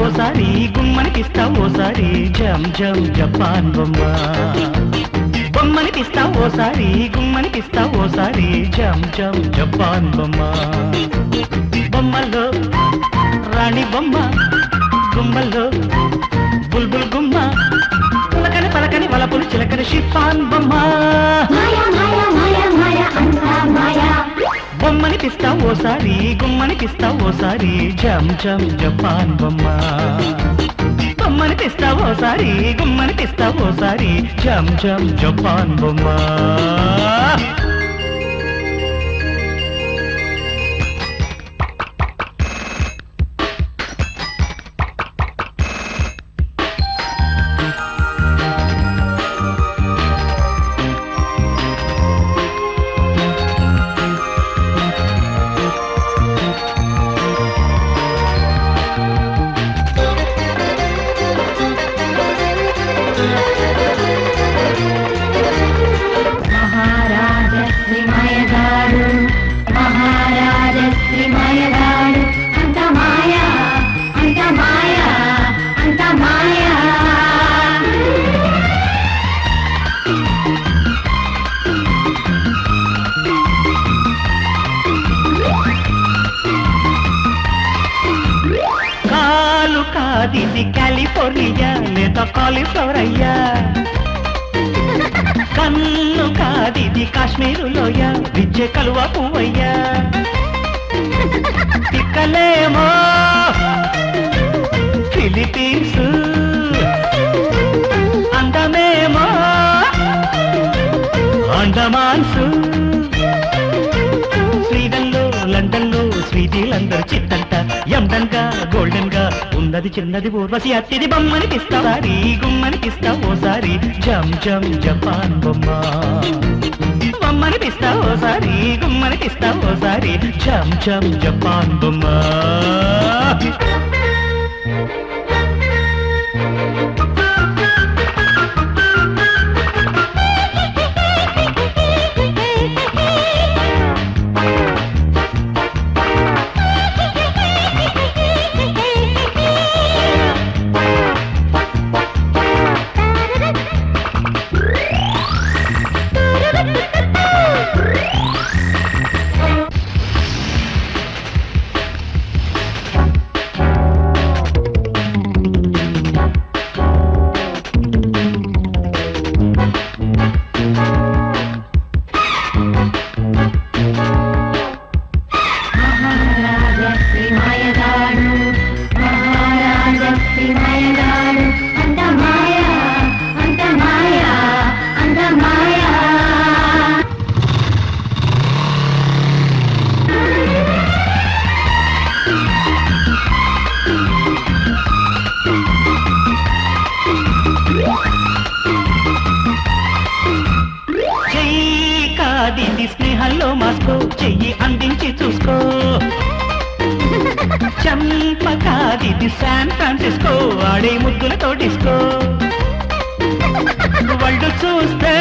ఓసారి గుమ్మనికిస్తా ఓసారి. జం జం జపాన్ బొమ్మ. బొమ్మనికిస్తా ఓసారి గుమ్మనికిస్తా ఓసారి. జం జం జపాన్ బొమ్మ. బొమ్మల్లో రాణి బొమ్మ. గుమ్మల్లో బుల్బుల్ గుమ్మ. పలకని పలకని వలపులు చిలకని షిఫాన్ బొమ్మ. గుమ్మనికిస్తా ఓసారి గుమ్మనికిస్తా ఓసారి. జమ్ జమ్ జపాన్ బొమ్మ. బొమ్మని తెస్తా ఓసారి గుమ్మని పిస్తా ఓసారి. జమ్ జమ్ జపాన్ బొమ్మ. శ్రీ మాయగాడు మహారాజ శ్రీ మాయగాడు అంత మాయా అంత మాయా అంత మాయా. కాలు కాదిది కాలిఫోర్నియా లేదా కాలిఫ్లవర్ అయ్యా. కన్ను కాదిది కాశ్మీరు లోయ విద్య కలువ పువ్వయ్యా పిక్కలేమో ఫిలిపీన్స్. అందమేమో. అండమాన్స్. స్వీడన్లో లండన్లో స్వీటీలందరూ చిత్తంట. ఎండన్గా చిన్నది చిన్నది ఊర్వశి అత్తిది బొమ్మని పిస్తావారి గుమ్మని పిస్తా ఓసారి జం జం జపాన్ బొమ్మ. బొమ్మని పిస్తా ఓసారి గుమ్మని పిస్తా ఓసారి జం జం జపాన్ బొమ్మ. Thank you. కాదిది స్నేహంలో మాస్కో చెయ్యి అందించి చూసుకో. చంపకాది శాన్ ఫ్రాన్సిస్కో. ఆడే ముద్దులతో డిస్కో. వరల్డ్ చూస్తే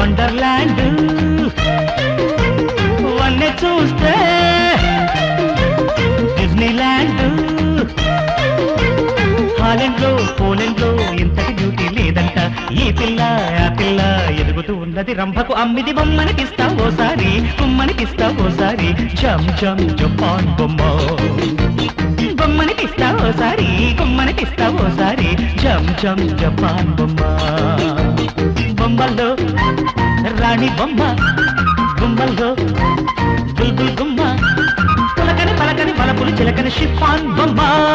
వండర్లాండ్. వన్నె చూస్తే డిజ్నీలాండ్ హాలెండ్లో పోలెండ్లో పిల్ల ఆ పిల్ల ఎదుగుతూ ఉన్నది రంభకు. అమ్మిది బొమ్మని పిస్తా ఓసారి బొమ్మని పిస్తా ఓసారి. జం జం జపాన్ బొమ్మ. బొమ్మని పిస్తా ఓసారి బొమ్మని పిస్తా ఓసారి. జం జం జపాన్ బొమ్మ. బొమ్మల్లో రాణి బొమ్మ. బొమ్మల్లో బుల్బుల్ బొమ్మ. పలకని పలకని పలపులు చిలకని షిఫాన్ బొమ్మ.